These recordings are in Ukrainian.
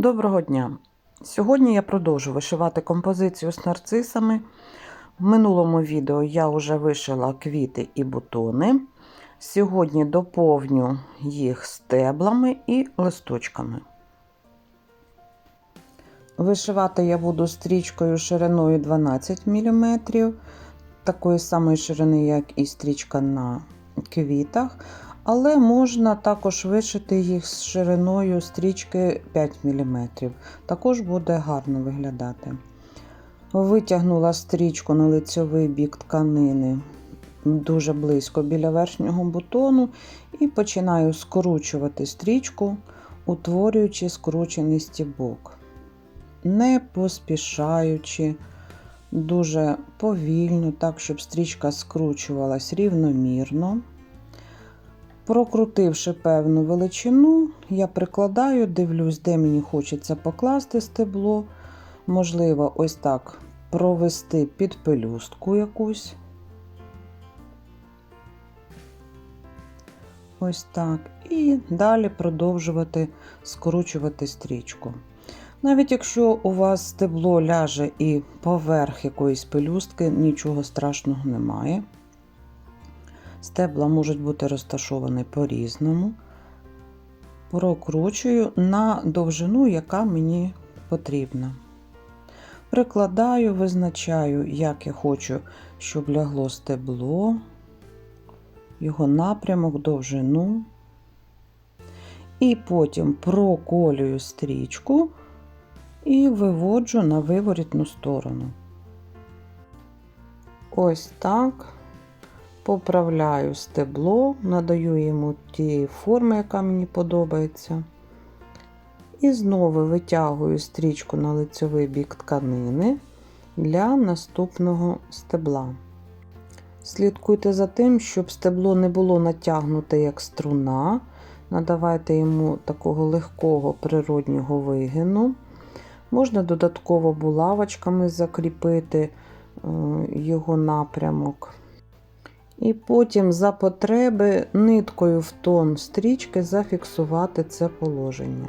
Доброго дня! Сьогодні я продовжу вишивати композицію з нарцисами. В минулому відео я вже вишила квіти і бутони. Сьогодні доповню їх стеблами і листочками. Вишивати я буду стрічкою шириною 12 мм, такої самої ширини, як і стрічка на квітах. Але можна також вишити їх з шириною стрічки 5 мм. Також буде гарно виглядати. Витягнула стрічку на лицьовий бік тканини дуже близько біля верхнього бутону і починаю скручувати стрічку, утворюючи скручений стібок. Не поспішаючи, дуже повільно, так, щоб стрічка скручувалась рівномірно. Прокрутивши певну величину, я прикладаю, дивлюсь, де мені хочеться покласти стебло. Можливо, ось так провести під пелюстку якусь. Ось так. І далі продовжувати скручувати стрічку. Навіть якщо у вас стебло ляже і поверх якоїсь пелюстки, нічого страшного немає. Стебла можуть бути розташовані по-різному. Прокручую на довжину, яка мені потрібна. Прикладаю, визначаю, як я хочу, щоб лягло стебло, його напрямок, довжину. І потім проколюю стрічку і виводжу на виворітну сторону. Ось так поправляю стебло, надаю йому тієї форми, яка мені подобається. І знову витягую стрічку на лицьовий бік тканини для наступного стебла. Слідкуйте за тим, щоб стебло не було натягнуте як струна. Надавайте йому такого легкого природнього вигину. Можна додатково булавочками закріпити е, його напрямок. І потім за потреби ниткою в тон стрічки зафіксувати це положення.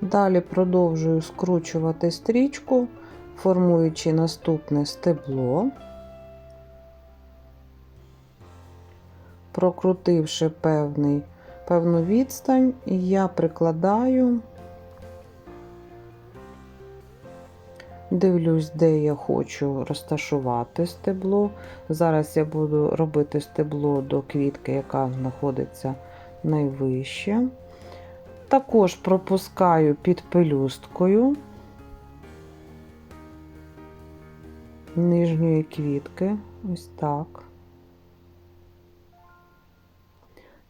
Далі продовжую скручувати стрічку, формуючи наступне стебло, прокрутивши певний певну відстань, і я прикладаю, дивлюсь, де я хочу розташувати стебло. Зараз я буду робити стебло до квітки, яка знаходиться найвище. Також пропускаю під пелюсткою нижньої квітки, ось так.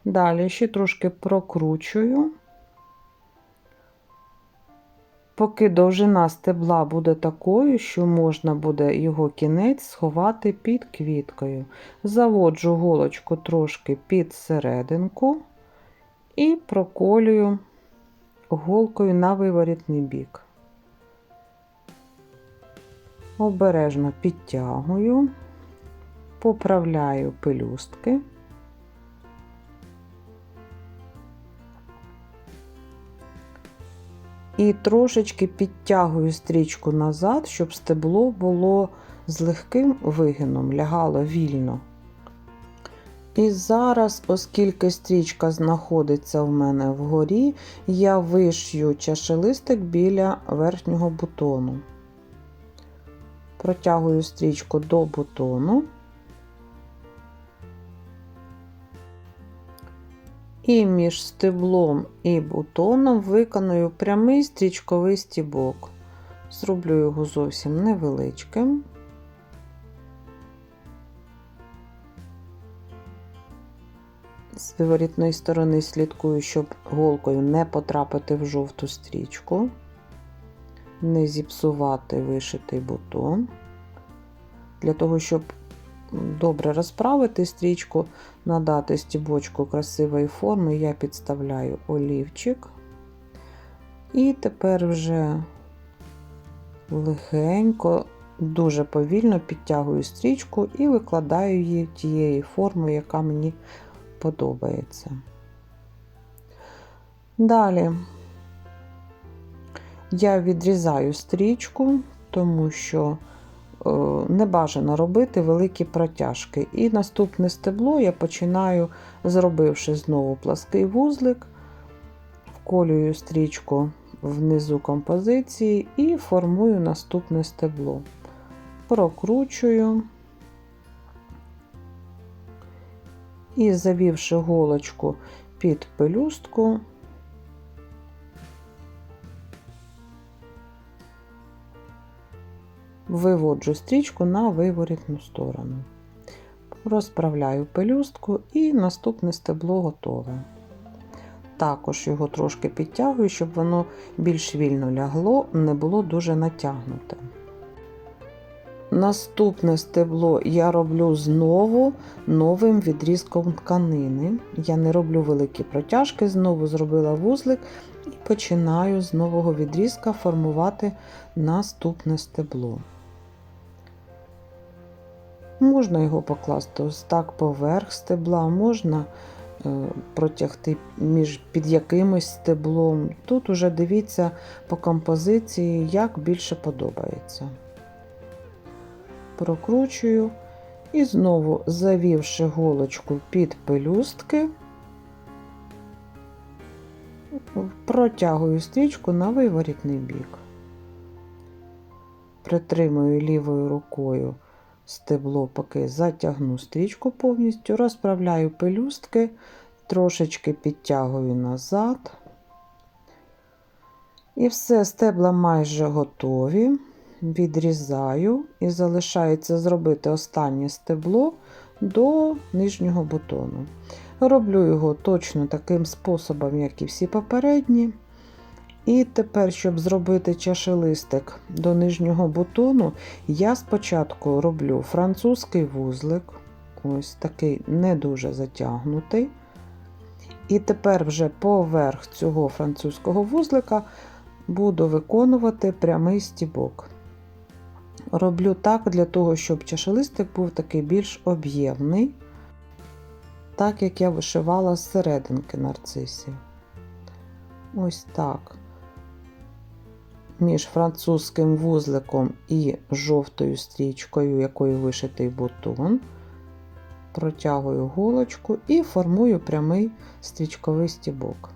Далі ще трошки прокручую, поки довжина стебла буде такою, що можна буде його кінець сховати під квіткою. Заводжу голочку трошки під серединку і проколюю голкою на виворітний бік. Обережно підтягую, поправляю пелюстки. І трошечки підтягую стрічку назад, щоб стебло було з легким вигином, лягало вільно. І зараз, оскільки стрічка знаходиться в мене вгорі, я вишью чашелистик біля верхнього бутону. Протягую стрічку до бутону. І між стеблом і бутоном виконую прямий стрічковий стібок. Зроблю його зовсім невеличким. З виворітної сторони слідкую, щоб голкою не потрапити в жовту стрічку, не зіпсувати вишитий бутон. Для того, щоб добре розправити стрічку, надати стібочку красивої форми, я підставляю олівчик. І тепер вже легенько дуже повільно підтягую стрічку і викладаю її тієї форми, яка мені подобається. Далі я відрізаю стрічку, тому що не бажано робити великі протяжки. І наступне стебло я починаю, зробивши знову плаский вузлик, вколюю стрічку внизу композиції і формую наступне стебло. Прокручую і завівши голочку під пелюстку, виводжу стрічку на виворітну сторону. Розправляю пелюстку і наступне стебло готове. Також його трошки підтягую, щоб воно більш вільно лягло, не було дуже натягнуте. Наступне стебло я роблю знову новим відрізком тканини. Я не роблю великі протяжки, знову зробила вузлик і починаю з нового відрізка формувати наступне стебло. Можна його покласти ось так поверх стебла, можна е, протягти між під якимось стеблом. Тут уже дивіться по композиції, як більше подобається. Прокручую і знову завівши голочку під пелюстки, протягую стрічку на виворітний бік. Притримую лівою рукою стебло, поки затягну стрічку повністю, розправляю пелюстки, трошечки підтягую назад. І все, стебла майже готові. Відрізаю і залишається зробити останнє стебло до нижнього бутону. Роблю його точно таким способом, як і всі попередні. І тепер, щоб зробити чашелистик до нижнього бутону, я спочатку роблю французький вузлик, ось такий не дуже затягнутий. І тепер вже поверх цього французького вузлика буду виконувати прямий стібок. Роблю так для того, щоб чашелистик був такий більш об'ємний, так як я вишивала з серединки нарцисів. Ось так між французьким вузликом і жовтою стрічкою, якою вишитий бутон. Протягую голочку і формую прямий стрічковий стібок.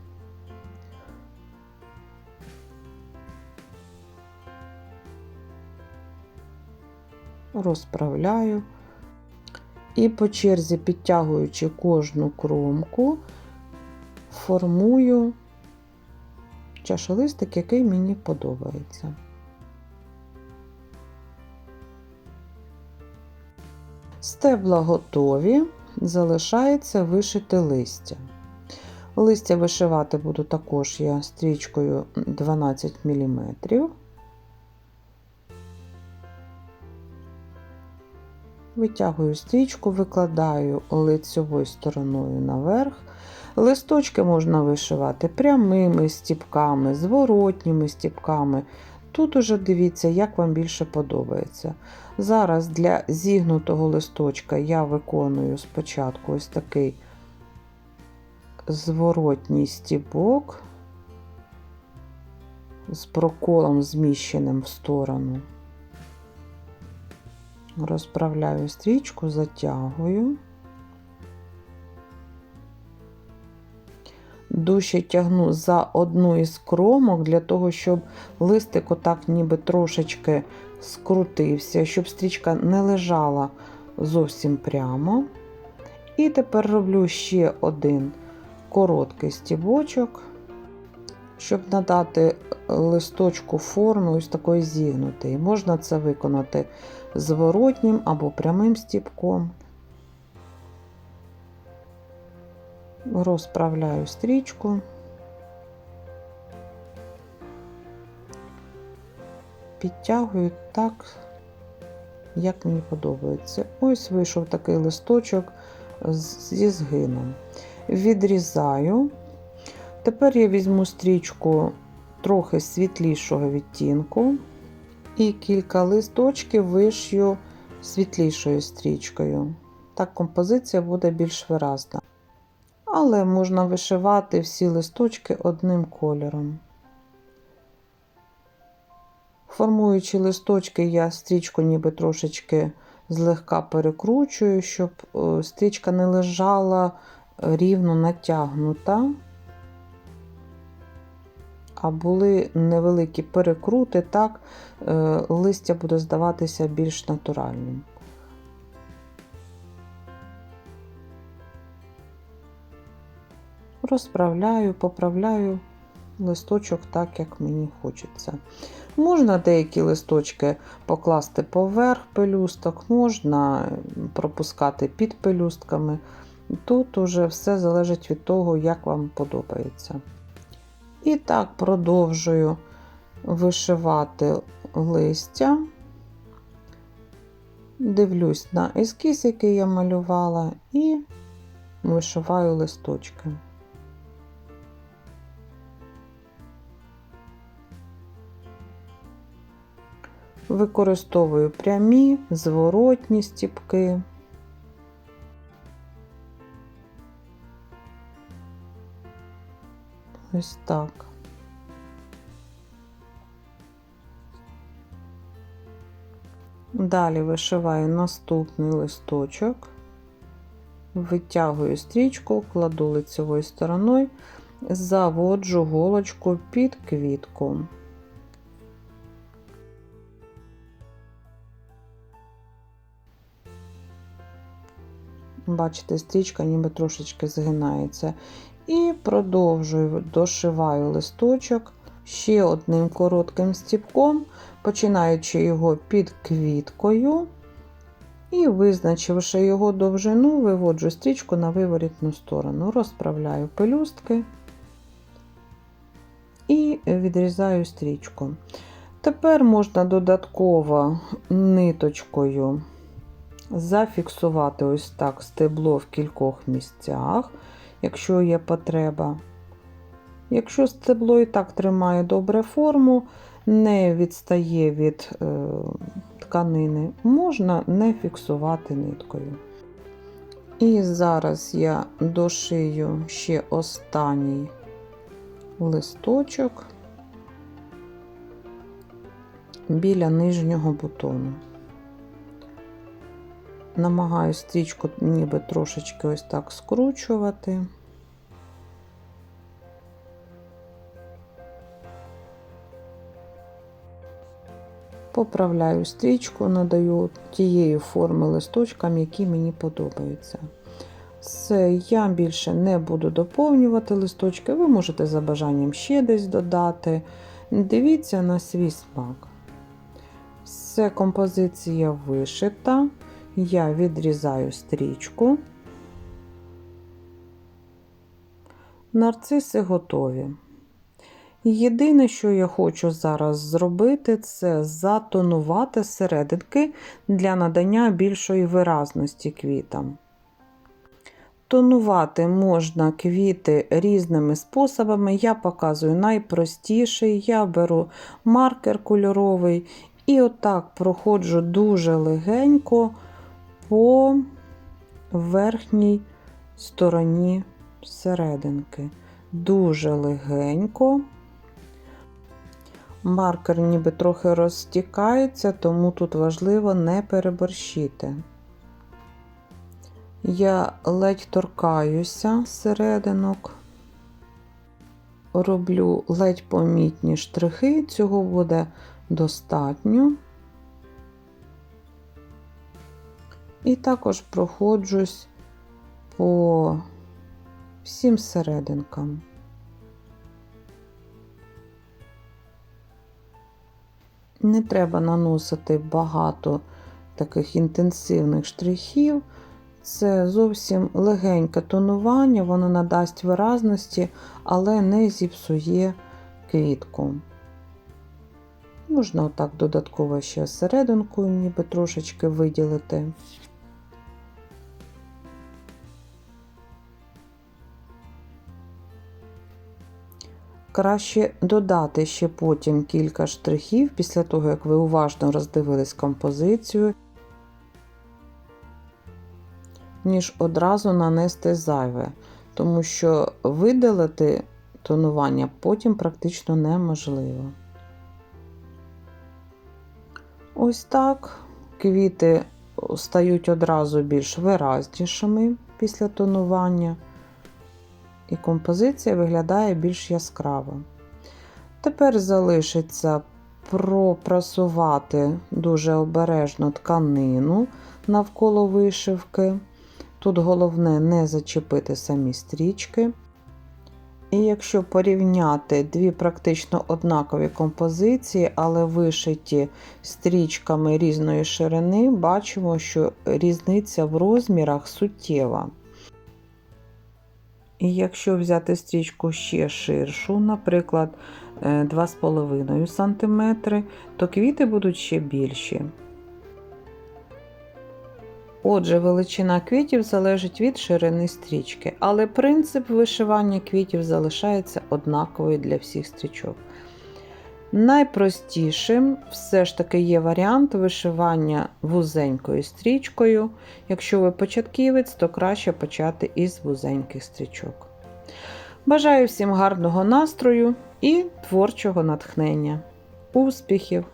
Розправляю і по черзі, підтягуючи кожну кромку, формую чашелистик, який мені подобається. Стебла готові, залишається вишити листя. Листя вишивати буду також я стрічкою 12 мм. Витягую стрічку, викладаю лицьовою стороною наверх, Листочки можна вишивати прямими стіпками, зворотніми стіпками. Тут уже дивіться, як вам більше подобається. Зараз для зігнутого листочка я виконую спочатку ось такий зворотній стібок з проколом зміщеним в сторону. Розправляю стрічку, затягую. Дужче тягну за одну із кромок, для того, щоб листик отак ніби трошечки скрутився, щоб стрічка не лежала зовсім прямо. І тепер роблю ще один короткий стібочок, щоб надати листочку форму ось такої зігнутої. Можна це виконати зворотнім або прямим стібком. Розправляю стрічку. Підтягую так, як мені подобається. Ось вийшов такий листочок зі згином. Відрізаю. Тепер я візьму стрічку трохи світлішого відтінку І кілька листочків вишью світлішою стрічкою. Так композиція буде більш виразна. Але можна вишивати всі листочки одним кольором. Формуючи листочки, я стрічку ніби трошечки злегка перекручую, щоб е, стрічка не лежала рівно натягнута, а були невеликі перекрути, так е, листя буде здаватися більш натуральним. Розправляю, поправляю листочок так, як мені хочеться. Можна деякі листочки покласти поверх пелюсток, можна пропускати під пелюстками. Тут уже все залежить від того, як вам подобається. І так продовжую вишивати листя. Дивлюсь на ескіз, який я малювала, і вишиваю листочки. Використовую прямі, зворотні стіпки. Ось так. Далі вишиваю наступний листочок, витягую стрічку, кладу лицевою стороною, заводжу голочку під квітку. Бачите, стрічка ніби трошечки згинається. І продовжую дошиваю листочок ще одним коротким стіпком, починаючи його під квіткою. І, визначивши його довжину, виводжу стрічку на виворітну сторону, розправляю пелюстки і відрізаю стрічку. Тепер можна додатково ниточкою зафіксувати ось так стебло в кількох місцях, якщо є потреба. Якщо стебло і так тримає добре форму, не відстає від е, тканини, можна не фіксувати ниткою. І зараз я дошию ще останній листочок біля нижнього бутону. Намагаюсь стрічку ніби трошечки ось так скручувати. Поправляю стрічку, надаю тієї форми листочкам, які мені подобаються. Все, я більше не буду доповнювати листочки, ви можете за бажанням ще десь додати. Дивіться на свій смак. Все, композиція вишита. Я відрізаю стрічку. Нарциси готові. Єдине, що я хочу зараз зробити, це затонувати серединки для надання більшої виразності квітам. Тонувати можна квіти різними способами. Я показую найпростіший. Я беру маркер кольоровий і отак проходжу дуже легенько по верхній стороні серединки. Дуже легенько. Маркер ніби трохи розтікається, тому тут важливо не переборщити. Я ледь торкаюся серединок, роблю ледь помітні штрихи, цього буде достатньо. І також проходжусь по всім серединкам. Не треба наносити багато таких інтенсивних штрихів. Це зовсім легеньке тонування, воно надасть виразності, але не зіпсує квітку. Можна отак додатково ще серединку, ніби трошечки виділити. Краще додати ще потім кілька штрихів після того, як ви уважно роздивились композицію, ніж одразу нанести зайве, тому що видалити тонування потім практично неможливо. Ось так. Квіти стають одразу більш виразнішими після тонування, і композиція виглядає більш яскраво. Тепер залишиться пропрасувати дуже обережно тканину навколо вишивки. Тут головне не зачепити самі стрічки. І якщо порівняти дві практично однакові композиції, але вишиті стрічками різної ширини, бачимо, що різниця в розмірах суттєва. І якщо взяти стрічку ще ширшу, наприклад, е, 2,5 см, то квіти будуть ще більші. Отже, величина квітів залежить від ширини стрічки, але принцип вишивання квітів залишається однаковий для всіх стрічок. Найпростішим все ж таки є варіант вишивання вузенькою стрічкою. Якщо ви початківець, то краще почати із вузеньких стрічок. Бажаю всім гарного настрою і творчого натхнення. Успіхів!